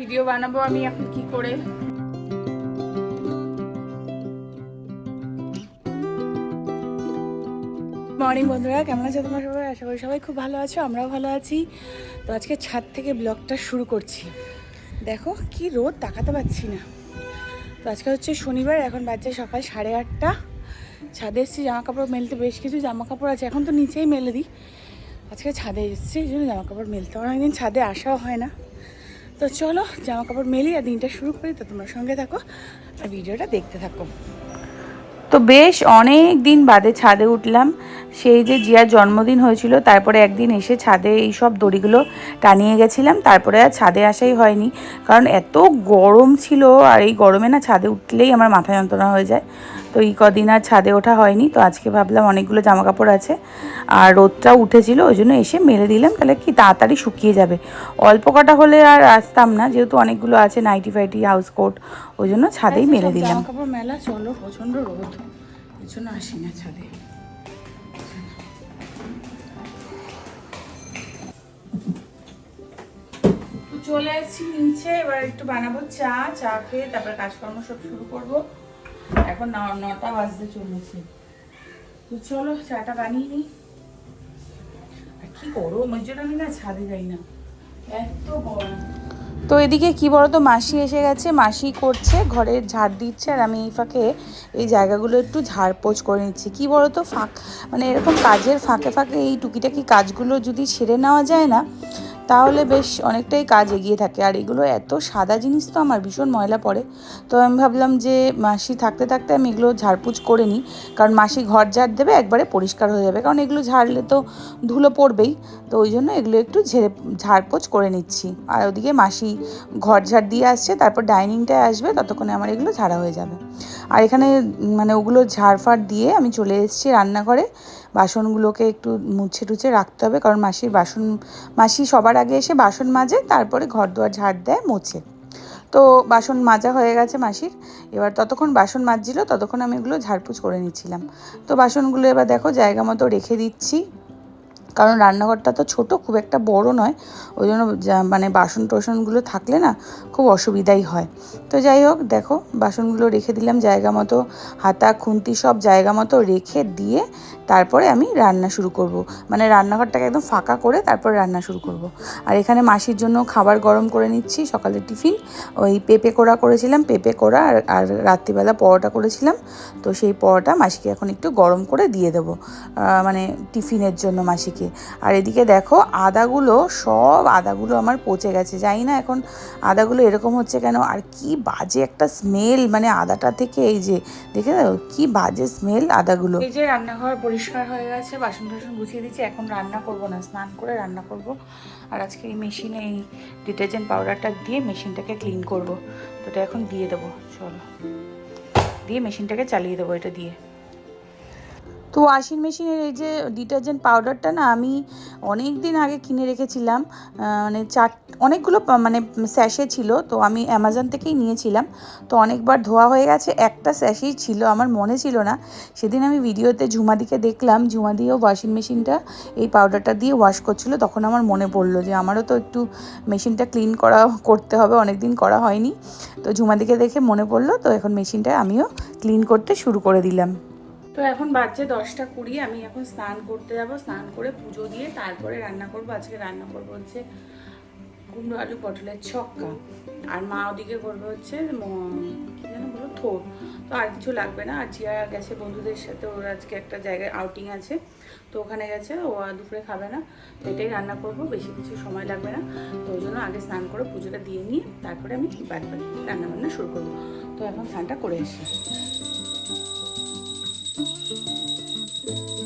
Video বানাবো আমি এখন কি করে? মর্নিং বন্ধুরা, কেমন আছো তোমরা সবাই? আশা করি সবাই খুব ভালো আছো, আমরাও ভালো আছি। তো আজকে ছাদ থেকে ব্লগটা শুরু করছি। দেখো, কি রোদ, তাকাতে পারছি না। তো আজকে হচ্ছে শনিবার, এখন বাজছে সকাল সাড়ে আটটা। ছাদে এসেছি জামা কাপড় মেলতে বেশ কিছু জামা কাপড় আছে, এখন তো নিচেই মেলে দিই। আজকে ছাদে এসেছি, এই জন্য জামা কাপড় মেলতে অনেকদিন ছাদে আসাও হয় না। তো চলো জামা কাপড় মেলি আর দিনটা শুরু করি, তো তোমার সঙ্গে থাকো আর ভিডিওটা দেখতে থাকো। তো বেশ অনেক দিন বাদে ছাদে উঠলাম। সেই যে জিয়ার জন্মদিন হয়েছিল, তারপরে একদিন এসে ছাদে এই সব দড়িগুলো টানিয়ে গেছিলাম। তারপরে আর ছাদে আসাই হয়নি। কারণ এত গরম ছিল, আর এই গরমে না ছাদে উঠলেই আমার মাথা যন্ত্রণা হয়ে যায়। তো এই কদিন আর ছাদে ওঠা হয়নি তো আজকে ভাবলাম অনেকগুলো জামা কাপড় আছে। আর রোদটাও উঠেছিল ওই জন্য এসে মেলে দিলাম তাহলে কি তাড়াতাড়ি শুকিয়ে যাবে। অল্প কটা হলে আর আসতাম না যেহেতু অনেকগুলো আছে নাইটি ফাইটি হাউস কোট ওই জন্য ছাদেই মেলে দিলাম। জামা কাপড় মেলা চলো প্রচণ্ড রোদ। জন্য আসি না ছাদে। চলে এসেছি নিচে এবার একটু বানাবো চা চা খেয়ে তারপরে কাজকর্ম সব শুরু করব। এখন নটা বাজতে চলেছে। তো চলো, চাটা বানিয়ে নিই। কি আমি না ছাদে যাই না। এত গরম। তো এদিকে কি বলতো, মাসি এসে গেছে, মাসি করছে, ঘরে ঝাড় দিচ্ছে, আর আমি এই ফাঁকে এই জায়গাগুলো একটু ঝাড়পোছ করে নিচ্ছি। কি বলতো, ফাঁক মানে এরকম কাজের ফাঁকে ফাঁকে এই টুকিটাকি কাজগুলো যদি সেরে নেওয়া যায় না তাহলে বেশ অনেকটাই কাজ এগিয়ে থাকে। আর এগুলো এত সাদা জিনিস তো আমার ভীষণ ময়লা পড়ে। তো আমি ভাবলাম যে মাসি থাকতে থাকতে আমি এগুলো ঝাড়পুছ করে নিই। কারণ মাসি ঘর ঝাড় দেবে, একবারে পরিষ্কার হয়ে যাবে। কারণ এগুলো ঝাড়লে তো ধুলো পড়বেই। তো ওই জন্য এগুলো একটু ঝেড়ে ঝাড়পোছ করে নিচ্ছি। আর ওদিকে মাসি ঘর ঝাড় দিয়ে আসছে, তারপর ডাইনিংটায় আসবে, ততক্ষণে আমার এগুলো ঝাড়া হয়ে যাবে। আর এখানে মানে ওগুলো ঝাড়ফাড় দিয়ে আমি চলে এসেছি রান্নাঘরে। বাসনগুলোকে একটু মুছে টুছে রাখতে হবে, কারণ মাসির বাসন, মাসি সবার আগে এসে বাসন মাজে, তারপরে ঘর দুয়ার ঝাড় দেয়, মোছে। তো বাসন মাজা হয়ে গেছে মাসির। এবার ততক্ষণ বাসন মাজছিল, ততক্ষণ আমি এগুলো ঝাড়পুছ করে নিচ্ছিলাম। তো বাসনগুলো এবার দেখো জায়গা মতো রেখে দিচ্ছি। কারণ রান্নাঘরটা তো ছোট, খুব একটা বড় নয়। ওই জন্য মানে বাসন টোসনগুলো থাকলে না খুব অসুবিধাই হয়। তো যাই হোক, দেখো, বাসনগুলো রেখে দিলাম জায়গা মতো। হাতা, খুন্তি সব জায়গা মতো রেখে দিয়ে তারপরে আমি রান্না শুরু করব। মানে রান্নাঘরটাকে একদম ফাঁকা করে তারপর রান্না শুরু করব। আর এখানে মাসির জন্য খাবার গরম করে নিচ্ছি, সকালের টিফিন। ওই পেঁপে কোড়া করেছিলাম, পেঁপে কোড়া আর আর রাত্রিবেলা পরোটা করেছিলাম। তো সেই পরোটা মাসিকে এখন একটু গরম করে দিয়ে দেবো। মানে টিফিনের জন্য মাসিকে। আর এদিকে দেখো, আদাগুলো, সব আদাগুলো আমার পচে গেছে। জানি না এখন আদাগুলো এরকম হচ্ছে কেন? আর কি বাজে একটা স্মেল মানে আদাটা থেকে এই যে, দেখে দাও কি বাজে স্মেল আদাগুলো। এই যে রান্নাঘর পরিষ্কার হয়ে গেছে বাসন টাসন গুছিয়ে দিচ্ছি, এখন রান্না করব না, স্নান করে রান্না করব। আর আজকে এই মেশিনে এই ডিটারজেন্ট পাউডারটা দিয়ে মেশিনটাকে ক্লিন করব। তো এটা এখন দিয়ে দেবো, চলো। দিয়ে মেশিনটাকে চালিয়ে দেবো এটা দিয়ে। তো ওয়াশিং মেশিনের এই যে ডিটারজেন্ট পাউডারটা না, আমি অনেক দিন আগে কিনে রেখেছিলাম মানে চার, অনেকগুলো মানে স্যাশে ছিল, তো আমি অ্যামাজন থেকেই নিয়েছিলাম। তো অনেকবার ধোয়া হয়ে গেছে, একটা স্যাশেই ছিল, আমার মনে ছিল না। সেদিন আমি ভিডিওতে ঝুমাদিকে দেখলাম ঝুমাদিও ওয়াশিং মেশিনটা এই পাউডারটা দিয়ে ওয়াশ করছিল, তখন আমার মনে পড়ল যে আমারও তো একটু মেশিনটা ক্লিন করা, করতে হবে অনেক দিন করা হয়নি। তো ঝুমাদিকে দেখে মনে পড়ল, তো এখন মেশিনটা আমিও ক্লিন করতে শুরু করে দিলাম। তো এখন বাজছে দশটা কুড়ি, আমি এখন স্নান করতে যাব, স্নান করে পুজো দিয়ে তারপরে রান্না করব। আজকে রান্না করব হচ্ছে কুমড়ো আলু পটলের ছক্কা। আর মা ওদিকে করবে হচ্ছে যেন বলো, থোর। তো আর কিছু লাগবে না। আর জিয়া গেছে বন্ধুদের সাথে, ওর আজকে একটা জায়গায় আউটিং আছে। তো ওখানে গেছে, ও দুপুরে খাবে না। তো এটাই রান্না করব, বেশি কিছু সময় লাগবে না। তো ওই জন্য আগে স্নান করে পুজোটা দিয়ে নিয়ে তারপরে আমি বাদ বাকি রান্নাবান্না শুরু করব। তো এখন স্নানটা করে আসি thank you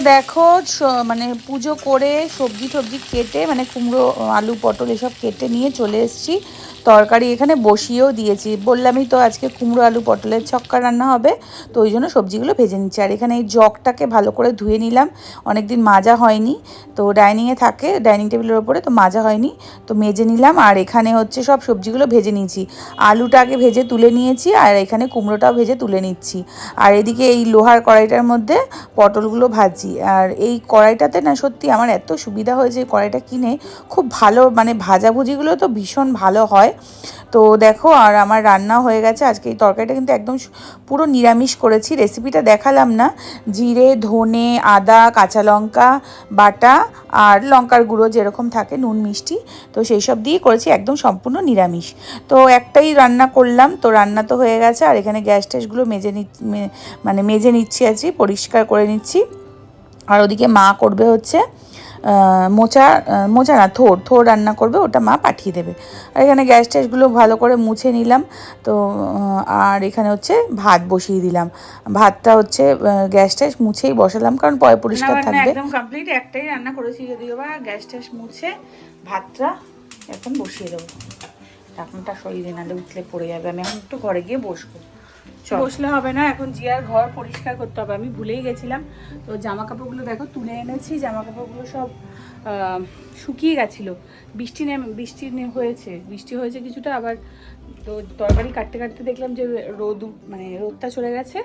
দেখো মানে পুজো করে সবজি টবজি কেটে মানে কুমড়ো, আলু, পটল এসব কেটে নিয়ে চলে এসেছি। তরকারি এখানে বসিয়েও দিয়েছি। বললামই তো আজকে কুমড়ো, আলু, পটলের ছক্কা রান্না হবে, তো ওই জন্য সবজিগুলো ভেজে নিচ্ছি। আর এখানে এই জগটাকে ভালো করে ধুয়ে নিলাম। অনেক দিন মাজা হয়নি, তো ডাইনিংয়ে থাকে, ডাইনিং টেবিলের ওপরে তো মাজা হয়নি, তো মেজে নিলাম। আর এখানে হচ্ছে সব সবজিগুলো ভেজে নিয়েছি। আলুটা আগে ভেজে তুলে নিয়েছি, আর এখানে কুমড়োটাও ভেজে তুলে নিচ্ছি। আর এদিকে এই লোহার কড়াইটার মধ্যে পটলগুলো ভাজি। আর এই কড়াইটাতে না সত্যি আমার এত সুবিধা হয়েছে কড়াইটা কিনে। খুব ভালো মানে ভাজাভুজিগুলো তো ভীষণ ভালো হয়। তো দেখো, আর আমার রান্না হয়ে গেছে। আজকে এই তরকারিটা কিন্তু একদম পুরো নিরামিষ করেছি। রেসিপিটা দেখালাম না। জিরে, ধনে, আদা, কাঁচা লঙ্কা, বাটা আর লঙ্কার গুঁড়ো যেরকম থাকে, নুন, মিষ্টি। তো সেই সব দিয়ে করেছি, একদম সম্পূর্ণ নিরামিষ। তো একটাই রান্না করলাম। তো রান্না তো হয়ে গেছে। আর এখানে গ্যাস ট্যাসগুলো মেজে নি মানে মেজে নিচ্ছি আছি, পরিষ্কার করে নিচ্ছি। আর ওদিকে মা করবে হচ্ছে। মোচা মোচা না থোর থোর রান্না করবে ওটা মা পাঠিয়ে দেবে। আর এখানে গ্যাস ট্যাসগুলো ভালো করে মুছে নিলাম। তো আর এখানে হচ্ছে ভাত বসিয়ে দিলাম। ভাতটা হচ্ছে গ্যাস ট্যাস মুছেই বসালাম কারণ পরে পরিষ্কার থাকবে। একদম কমপ্লিট একটাই রান্না করেছি যদিও বা গ্যাস ট্যাস মুছে ভাতটা এখন বসিয়ে দেবো। ঢাকনাটা সরিয়ে নাহলে উঠলে পড়ে যাবে। আমি এখন একটু ঘরে গিয়ে বসবো। বসলে হবে না, এখন জিয়ার ঘর পরিষ্কার করতে হবে, আমি ভুলেই গেছিলাম। তো জামা কাপড়গুলো দেখো, তুলে এনেছি জামা কাপড়গুলো সব শুকিয়ে গেছিল। বৃষ্টি বৃষ্টি হয়েছে বৃষ্টি হয়েছে কিছুটা, আবার তো তরকারি কাটতে কাটতে দেখলাম যে রোদ মানে রোদটা চলে গেছে।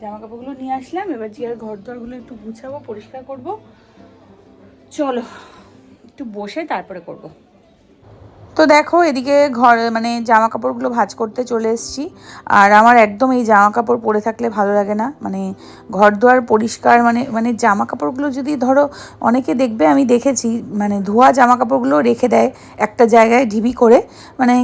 জামা কাপড়গুলো নিয়ে আসলাম, এবার জিয়ার ঘর দরগুলো একটু গুছাবো, পরিষ্কার করব। চলো, একটু বসে তারপরে করব। তো দেখো, এদিকে ঘর মানে জামা কাপড়গুলো ভাঁজ করতে চলে এসেছি। আর আমার একদম এই জামা কাপড় পরে থাকলে ভালো লাগে না। মানে ঘর দুয়ার পরিষ্কার মানে মানে জামা কাপড়গুলো যদি ধরো অনেকে দেখবে, আমি দেখেছি মানে ধোয়া জামা কাপড়গুলো রেখে দেয় একটা জায়গায় ঢিবি করে মানে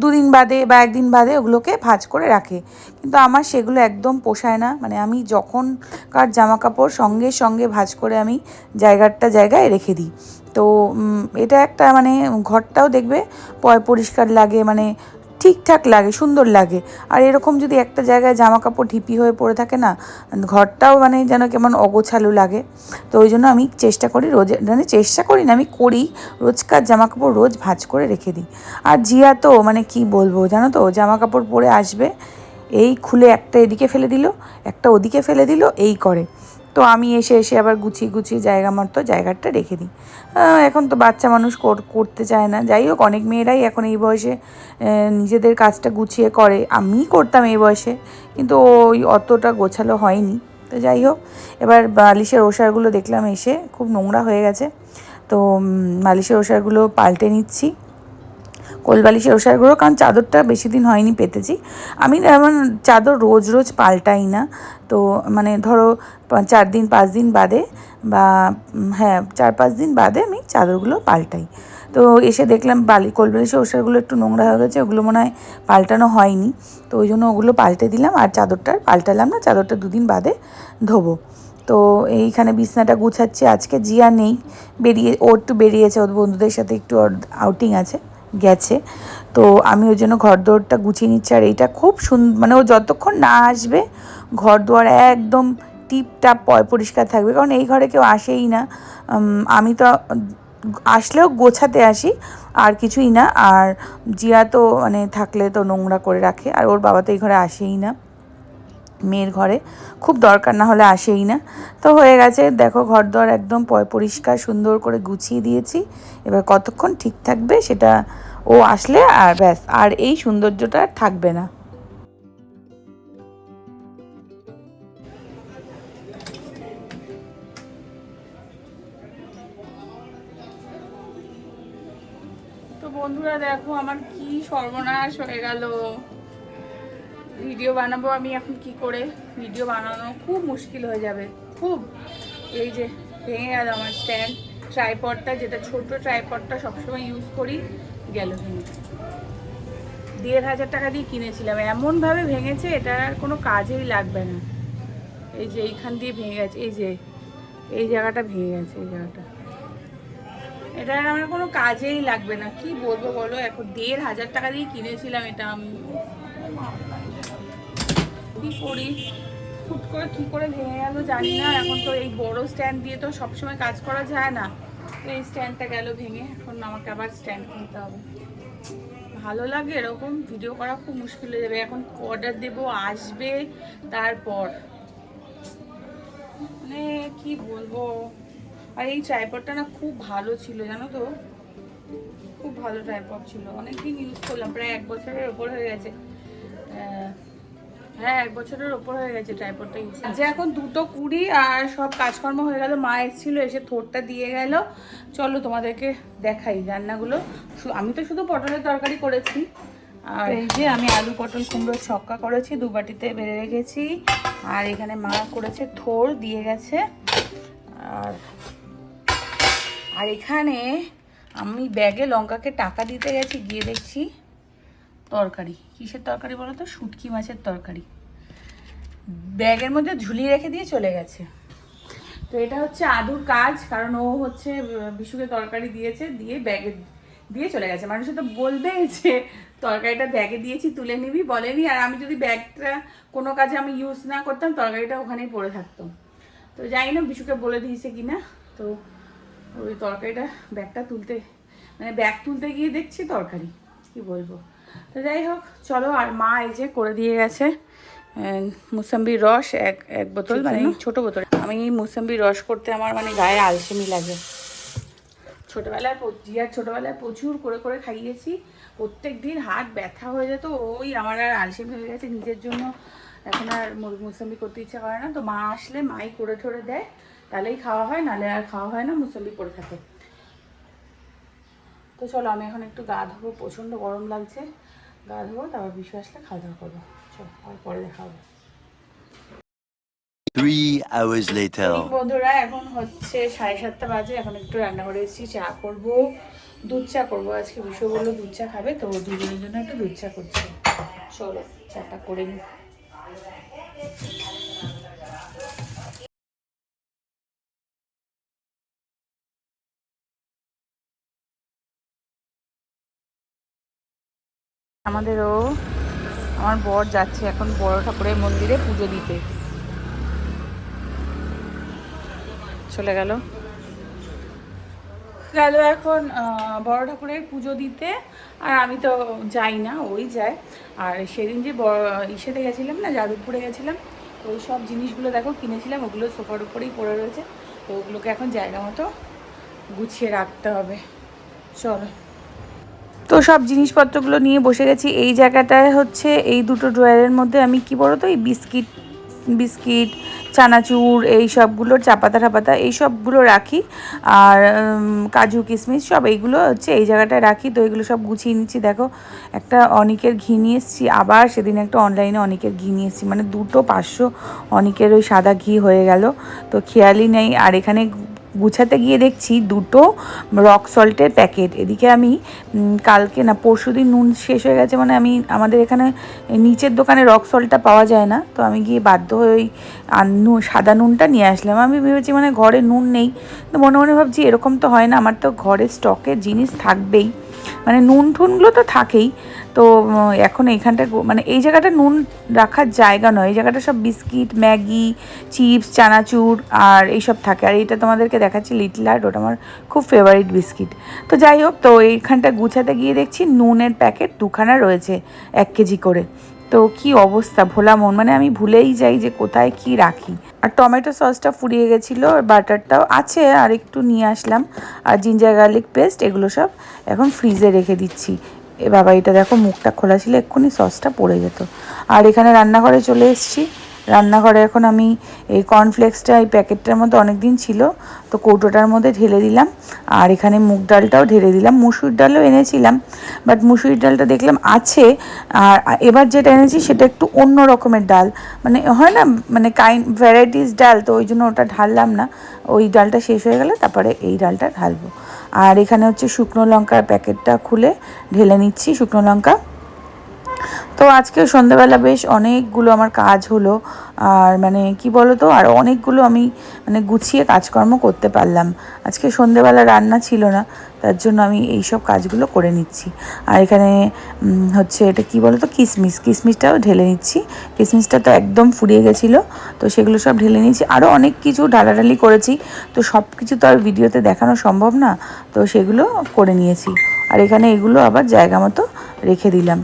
দুদিন বাদে বা একদিন বাদে ওগুলোকে ভাঁজ করে রাখে। কিন্তু আমার সেগুলো একদম পোষায় না। মানে আমি যখনকার জামা কাপড় সঙ্গে সঙ্গে ভাঁজ করে আমি জায়গাটা জায়গায় রেখে দিই। তো এটা একটা মানে ঘরটাও দেখবে পরিষ্কার লাগে মানে ঠিকঠাক লাগে, সুন্দর লাগে। আর এরকম যদি একটা জায়গায় জামা কাপড় ঢিপি হয়ে পড়ে থাকে না, ঘরটাও মানে যেন কেমন অগোছালো লাগে। তো ওই জন্য আমি চেষ্টা করি রোজ মানে চেষ্টা করি না, আমি করি, রোজকার জামা কাপড় রোজ ভাঁজ করে রেখে দিই। আর জিয়া তো মানে কি বলব, জানো তো জামা কাপড় পরে আসবে, এই খুলে একটা এদিকে ফেলে দিল, একটা ওদিকে ফেলে দিল, এই করে। তো আমি এসে এসে আবার গুছিয়ে গুছিয়ে জায়গা মতো জায়গাটা রেখে দিই। এখন তো বাচ্চা মানুষ কর- করতে চায় না। যাই হোক, অনেক মেয়েরাই এখন এই বয়সে নিজেদের কাজটা গুছিয়ে করে। আমিই করতাম এই বয়সে, কিন্তু ওই অতটা গোছালো হয়নি। তো যাই হোক, এবার বালিশের ওষারগুলো দেখলাম এসে খুব নোংরা হয়ে গেছে। তো বালিশের ওষারগুলো পাল্টে নিচ্ছি। কোলবালিশের ওষারগুলো কারণ চাদরটা বেশি দিন হয়নি পেতেছি। আমি এমন চাদর রোজ রোজ পাল্টাই না। তো মানে ধরো চার দিন, পাঁচ দিন বাদে বা হ্যাঁ চার পাঁচ দিন বাদে আমি চাদরগুলো পাল্টাই। তো এসে দেখলাম বালি কোলবালিশের ওষারগুলো একটু নোংরা হয়ে গেছে, ওগুলো মনে হয় পাল্টানো হয়নি। তো ওই জন্য ওগুলো পাল্টে দিলাম আর চাদরটা পাল্টালাম না, চাদরটা দুদিন বাদে ধোবো। তো এইখানে বিছনাটা গুছাচ্ছি, আজকে জিয়া নেই, বেরিয়ে ও একটু বেরিয়েছে, ওর বন্ধুদের সাথে একটু আউটিং আছে। গেছে। তো আমি ওই জন্য ঘর গুছিয়ে নিচ্ছি। আর এইটা খুব সুন্দর মানে ও যতক্ষণ না আসবে ঘর দুয়ার একদম টিপটাপ পরিষ্কার থাকবে। কারণ এই ঘরে কেউ আসেই না। আমি তো আসলেও গোছাতে আসি, আর কিছুই না। আর জিয়া তো মানে থাকলে তো নোংরা করে রাখে। আর ওর বাবা তো এই ঘরে আসেই না। মেয়ের ঘরে। খুব দরকার না হলে আসেই না। তো হয়ে গেছে, দেখো ঘর দর একদম পরিষ্কার, সুন্দর করে গুছিয়ে দিয়েছি। এবার কতক্ষণ ঠিক থাকবে সেটা ও আসলে আর ব্যাস, আর এই সৌন্দর্যটা আর থাকবে না। তো বন্ধুরা দেখো আমার কি সর্বনাশ হয়ে গেল। ভিডিও বানাবো আমি এখন কি করে? ভিডিও বানানো খুব মুশকিল হয়ে যাবে, খুব। এই যে ভেঙে গেল আমার স্ট্যান্ড ট্রাইপডটা যেটা ছোট ট্রাইপডটা সবসময় ইউজ করি, গেল ভেঙে। দেড় হাজার টাকা দিয়ে কিনেছিলাম, এমনভাবে ভেঙেছে, এটা আর কোনো কাজেই লাগবে না। এই যে এইখান দিয়ে ভেঙে গেছে, এই যে, এই জায়গাটা ভেঙে গেছে, এই জায়গাটা। এটা আমার কোনো কাজেই লাগবে না, কি বলব বলো? এখন দেড় হাজার টাকা দিয়ে কিনেছিলাম এটা আমি। কি করি হুট করে কি করে ভেঙে গেল জানি না। এখন তো এই বড় স্ট্যান্ড দিয়ে তো সবসময় কাজ করা যায় না। এই স্ট্যান্ডটা গেল ভেঙে, এখন আমাকে আবার স্ট্যান্ড কিনতে হবে। ভালো লাগে এরকম। ভিডিও করা খুব মুশকিল হয়ে যাবে। এখন অর্ডার দেবো, আসবে, তারপর। মানে কি বলব? আর এই ট্রাইপডটা না খুব ভালো ছিল, জানো তো? খুব ভালো ট্রাইপড ছিল। অনেকদিন ইউজ করলাম, প্রায় এক বছরের ওপর হয়ে গেছে। হ্যাঁ এক বছরের ওপর হয়ে গেছে যে এখন দুটো কুড়ি আর সব কাজকর্ম হয়ে গেল। মা এসেছিল, এসে থোরটা দিয়ে গেল। চলো তোমাদেরকে দেখাই রান্নাগুলো। আমি তো শুধু পটলের তরকারি করেছি। আর এই যে আমি আলু, পটল কুমড়োর ছক্কা করেছি, দু বাটিতে বেড়ে রেখেছি। আর এখানে মা করেছে থোর, দিয়ে গেছে। আর আর এখানে আমি ব্যাগে লঙ্কাকে টাকা দিতে গেছি, গিয়ে দেখছি তরকারি। কিসের তরকারি বলো তো? শুটকি মাছের তরকারি। ব্যাগের মধ্যে ঝুলিয়ে রেখে দিয়ে চলে গেছে। তো এটা হচ্ছে আদুর কাজ, কারণ ও হচ্ছে বিশুকে তরকারি দিয়েছে, দিয়ে ব্যাগে দিয়ে চলে গেছে। মানুষ তো বলবে যে, তরকারিটা ব্যাগে দিয়েছি, তুলে নিবি, বলেনি। আর আমি যদি ব্যাগটা কোনো কাজে আমি ইউজ না করতাম, তরকারিটা ওখানেই পড়ে থাকতো। তো জানি না, বিশুকে বলে দিয়েছে কিনা? তো ওই তরকারিটা ব্যাগটা তুলতে মানে ব্যাগ তুলতে গিয়ে দেখছি তরকারি, কি বলব? তো যাই হোক চলো আর মা এই যে করে দিয়ে গেছে আহ, মুসাম্বির রস এক এক বোতল মানে ছোট বোতল। আমি মুসাম্বির রস করতে আমার মানে গায়ে আলসেমি লাগে। ছোটবেলায় জিয়ার ছোটবেলায় প্রচুর করে করে খাইয়েছি প্রত্যেক দিন হাত ব্যথা হয়ে যেত ওই আমার আর আলসেমি হয়ে গেছে নিজের জন্য এখন আর মুসাম্বি করতে ইচ্ছা করে না। তো মা আসলে মাই করে ঠরে দেয় তাহলেই খাওয়া হয় নাহলে আর খাওয়া হয় না মুসাম্বি পড়ে থাকে। তো চলো আমি এখন একটু গা ধোবো প্রচণ্ড গরম লাগছে। গা ধোবো তারপর বিশু আসলে খাওয়া দাওয়া করব। চলো আর পরে দেখা হবে. বন্ধুরা এখন হচ্ছে সাড়ে সাতটা বাজে এখন একটু রান্না করে এসেছি চা করব দুধ চা করব। আজকে বিশু বলল দুধ চা খাবে তো দুজনের জন্য একটু দুধ চা করছি। চলো চাটা করে নিই আমাদেরও, আমার বর যাচ্ছে এখন বড় ঠাকুরের মন্দিরে পুজো দিতে। চলে গেল। গেল এখন বড় ঠাকুরের পুজো দিতে। আর আমি তো যাই না, ওই যায়। আর সেদিন যে বড় ইসেতে গেছিলাম না, যাদবপুরে গেছিলাম, ওই সব জিনিসগুলো দেখো কিনেছিলাম, ওগুলো সোফার উপরেই পড়ে রয়েছে। তো ওগুলোকে এখন জায়গা মতো গুছিয়ে রাখতে হবে। চলো। তো সব জিনিসপত্রগুলো নিয়ে বসে গেছি। এই জায়গাটায় হচ্ছে এই দুটো ড্রয়ারের মধ্যে আমি কি বলতো, এই বিস্কিট বিস্কিট, চানাচুর, এই সবগুলোর চাপাতা টাপাতা এই সবগুলো রাখি। আর কাজু কিশমিশ সব এইগুলো হচ্ছে এই জায়গাটায় রাখি। তো এগুলো সব গুছিয়ে নিচ্ছি। দেখো, একটা অনিকের ঘি নিয়ে এসেছি। আবার সেদিন একটা অনলাইনে অনিকের ঘি নিয়ে এসেছি। মানে দুটো পাঁচশো অনিকের ওই সাদা ঘি হয়ে গেল। তো খেয়ালই নেই। আর এখানে গুছাতে গিয়ে দেখছি দুটো রক সল্টের প্যাকেট। এদিকে আমি কালকে না পরশুদিন নুন শেষ হয়ে গেছে মানে আমি, আমাদের এখানে নিচের দোকানে রক সল্টটা পাওয়া যায় না। তো আমি গিয়ে বাধ্য হয়ে ওই সাদা নুনটা নিয়ে আসলাম। আমি ভেবেছি মানে ঘরে নুন নেই। তো মনে মনে ভাবছি এরকম তো হয় না। আমার তো ঘরে স্টকের জিনিস থাকবেই। মানে নুন ঠুনগুলো তো থাকেই। তো এখন এইখানটা মানে এই জায়গাটা নুন রাখার জায়গা নয়। এই জায়গাটা সব বিস্কিট, ম্যাগি, চিপস, চানাচুর আর এইসব থাকে। আর এটা তোমাদেরকে দেখাচ্ছি, লিটল আর্ট ওটা আমার খুব ফেভারিট বিস্কিট। তো যাই হোক, তো এইখানটা গুছাতে গিয়ে দেখছি নুনের প্যাকেট দুখানা রয়েছে এক কেজি করে। তো কি অবস্থা, ভোলা মন? মানে আমি ভুলেই যাই যে কোথায় কি রাখি। আর টমেটো সসটা ফুরিয়ে গেছিল বাটারটাও আছে, আর একটু নিয়ে আসলাম। আর জিঞ্জার গার্লিক পেস্ট এগুলো সব এখন ফ্রিজে রেখে দিচ্ছি। এ বাবা, এটা দেখো মুখটা খোলা ছিল, এক্ষুনি সসটা পড়ে যেত। আর এখানে রান্নাঘরে চলে এসেছি। রান্নাঘরে এখন আমি এই কর্নফ্লেক্সটা এই প্যাকেটটার মধ্যে অনেক দিন ছিল, তো কৌটোটার মধ্যে ঢেলে দিলাম। আর এখানে মুগ ডালটাও ঢেলে দিলাম। মুসুর ডালও এনেছিলাম বাট মুসুর ডালটা দেখলাম আছে, আর এবার যেটা এনেছি সেটা একটু অন্য রকমের ডাল। মানে হয় না মানে কাইন্ড ভ্যারাইটিস ডাল, তো ওই জন্য ওটা ঢাললাম না। ওই ডালটা শেষ হয়ে গেলে তারপরে এই ডালটা ঢালবো। আর এখানে হচ্ছে শুকনো লঙ্কার প্যাকেটটা খুলে ঢেলে নিচ্ছি শুকনো লঙ্কা। তো আজকে সন্ধ্যাবেলা বেশ অনেকগুলো আমার কাজ হলো। আর মানে কি বলো তো আর অনেকগুলো আমি মানে গুছিয়ে কাজকর্ম করতে পারলাম। আজকে সন্ধ্যেবেলা রান্না ছিল না, তার জন্য আমি এই সব কাজগুলো করে নিচ্ছি। আর এখানে হচ্ছে এটা কি বলো তো কিশমিশটাও ঢেলে নিচ্ছি। কিশমিশটা তো একদম ফুরিয়ে গেছিল, তো সেগুলো সব ঢেলে নিয়েছি। আরও অনেক কিছু ঢালাঢালি করেছি, তো সব কিছু তো আর ভিডিওতে দেখানো সম্ভব না, তো সেগুলো করে নিয়েছি। আর এখানে এগুলো আবার জায়গা মতো রেখে দিলাম।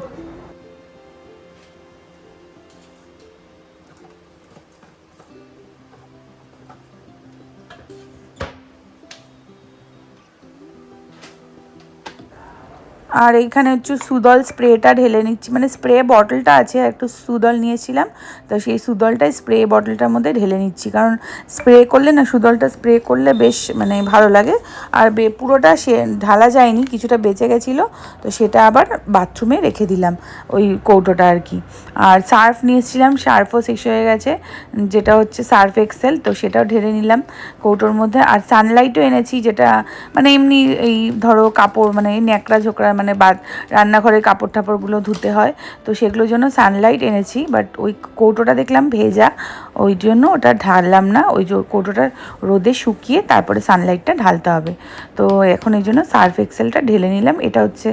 আর এইখানে হচ্ছে সুদল স্প্রেটা ঢেলে নিচ্ছি। মানে স্প্রে বটলটা আছে, একটু সুদল নিয়েছিলাম, তো সেই সুদলটাই স্প্রে বটলটার মধ্যে ঢেলে নিচ্ছি। কারণ স্প্রে করলে না, সুদলটা স্প্রে করলে বেশ মানে ভালো লাগে। আর পুরোটা সে ঢালা যায়নি, কিছুটা বেঁচে গেছিল, তো সেটা আবার বাথরুমে রেখে দিলাম, ওই কৌটোটা আর কি। আর সার্ফ নিয়েছিলাম, সার্ফও শেষ হয়ে গেছে, যেটা হচ্ছে সার্ফ এক্সেল, তো সেটাও ঢেলে নিলাম কৌটোর মধ্যে। আর সানলাইটও এনেছি, যেটা মানে এমনি এই ধরো কাপড় মানে ন্যাকড়া ঝোকড়া মানে বাদ রান্নাঘরের কাপড় টাপড়গুলো ধুতে হয়। তো সেগুলোর জন্য সানলাইট এনেছি বাট ওই কৌটোটা দেখলাম ভেজা। ওই জন্য ওটা ঢাললাম না, ওই কৌটোটা রোদে শুকিয়ে তারপরে সানলাইটটা ঢালতে হবে। তো এখন এই জন্য সার্ফ এক্সেলটা ঢেলে নিলাম। এটা হচ্ছে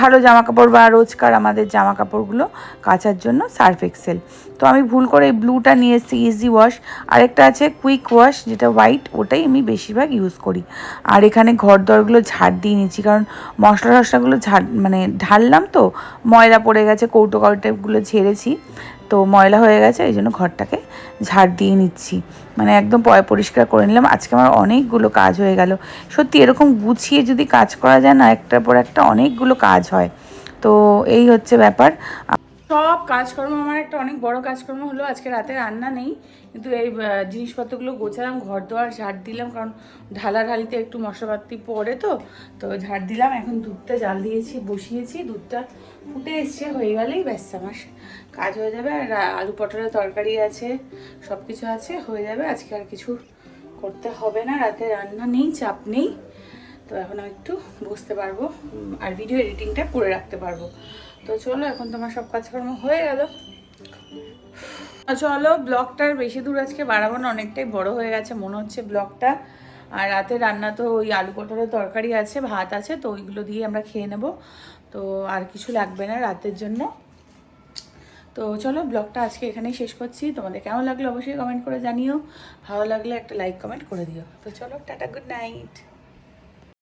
ভালো জামা কাপড় বা রোজকার আমাদের জামা কাপড়গুলো কাচার জন্য সার্ফ এক্সেল তো আমি ভুল করে এই ব্লুটা নিয়ে এসেছি ইজি ওয়াশ আরেকটা আছে কুইক ওয়াশ যেটা হোয়াইট ওটাই আমি বেশিরভাগ ইউজ করি। আর এখানে ঘর দরগুলো ঝাড় দিয়ে নিচ্ছি কারণ মশলা টশলাগুলো ঝাড় মানে ঢাললাম তো, ময়লা পড়ে গেছে, কৌটো কৌটোগুলো ঝেড়েছি। তো ময়লা হয়ে গেছে, এই জন্য ঘরটাকে ঝাড় দিয়ে নিচ্ছি। মানে একদম পরিষ্কার করে নিলাম। আজকে আমার অনেকগুলো কাজ হয়ে গেল। সত্যি এরকম গুছিয়ে যদি কাজ করা যায় না, একটার পর একটা অনেকগুলো কাজ হয়। তো এই হচ্ছে ব্যাপার। সব কাজকর্ম, আমার একটা অনেক বড় কাজকর্ম হলো, আজকে রাতে রান্না নেই। কিন্তু এই জিনিসপত্রগুলো গোছালাম, ঘর দোয়ার ঝাড় দিলাম, কারণ ঢালাঢালিতে একটু মশলাপাতি পড়ে তো তো ঝাড় দিলাম। এখন দুধটা জাল দিয়েছি, বসিয়েছি, দুধটা ফুটে এসছে, হয়ে গেলেই ব্যস্ত আমার। কাজ হয়ে যাবে আর আলু পটলের তরকারি আছে সব কিছু আছে, হয়ে যাবে। আজকে আর কিছু করতে হবে না, রাতে রান্না নেই, চাপ নেই। তো এখন আমি একটু বসতে পারব আর ভিডিও এডিটিংটা করে রাখতে পারব। তো চলো, এখন তোমার সব কাজকর্ম হয়ে গেল। চলো, ব্লগটার বেশি দূর আজকে বাড়াবো না, অনেকটাই বড় হয়ে গেছে, মনে হচ্ছে ব্লগটা। আর রাতে রান্না তো ওই আলু পটলের তরকারি আছে, ভাত আছে, তো ওইগুলো দিয়ে আমরা খেয়ে নেব। তো আর কিছু লাগবে না রাতের জন্য। তো চলো ব্লগটা আজকে এখানেই শেষ করছি। তোমাদের কেমন লাগল অবশ্যই কমেন্ট করে জানিও। ভালো লাগলে একটা লাইক কমেন্ট করে দিও। তো চলো, টাটা গুড নাইট